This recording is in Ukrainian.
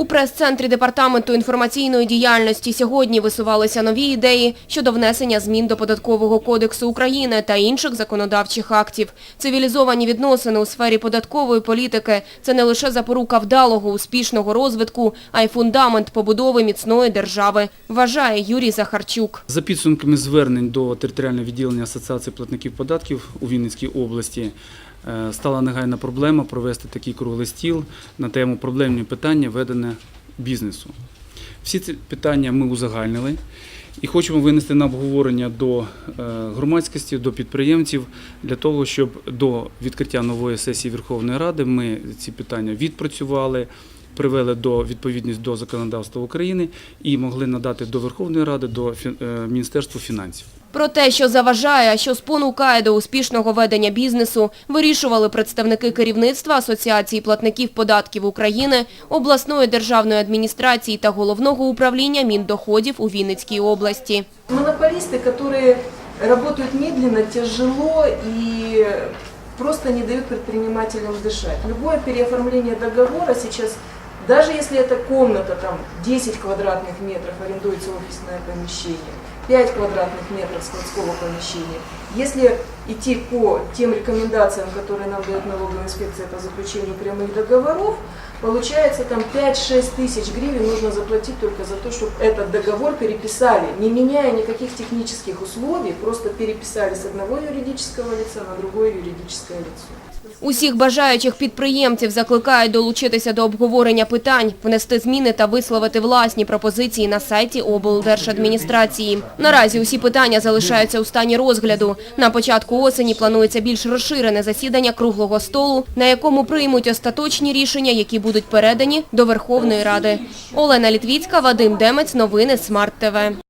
У прес-центрі Департаменту інформаційної діяльності сьогодні висувалися нові ідеї щодо внесення змін до Податкового кодексу України та інших законодавчих актів. Цивілізовані відносини у сфері податкової політики – це не лише запорука вдалого, успішного розвитку, а й фундамент побудови міцної держави, вважає Юрій Захарчук. За підсумками звернень до територіального відділення Асоціації платників податків у Вінницькій області стала негайна проблема провести такий круглий стіл на тему проблемні питання ведення бізнесу. Всі ці питання ми узагальнили і хочемо винести на обговорення до е, громадськості, до підприємців для того, щоб до відкриття нової сесії Верховної Ради ми ці питання відпрацювали Привели до відповідність до законодавства України і могли надати до Верховної Ради, до фі- е, Міністерства фінансів. Про те, що заважає, а що спонукає до успішного ведення бізнесу, вирішували представники керівництва Асоціації платників податків України, обласної державної адміністрації та головного управління Міндоходів у Вінницькій області. Монополисты, которые работают медленно, тяжело и просто не дают предпринимателям дышать. Любое переоформление договора сейчас, даже если это комната, там 10 квадратных метров, арендуется офисное помещение, 5 квадратных метров складского помещения, если идти по тем рекомендациям, которые нам дает налоговая инспекция по заключению прямых договоров, Получается, там 5-6 тысяч гривен нужно заплатить только за то, чтобы этот договор переписали, не меняя никаких технических условий, просто переписали с одного юридического лица на другое юридическое лицо. Усіх бажаючих підприємців закликають долучитися до обговорення питань, внести зміни та висловити власні пропозиції на сайті облдержадміністрації. Наразі усі питання залишаються у стані розгляду. На початку осені планується більш розширене засідання круглого столу, на якому приймуть остаточні рішення, які будуть передані до Верховної Ради. Олена Літвіцька, Вадим Демець, новини Смарт ТВ.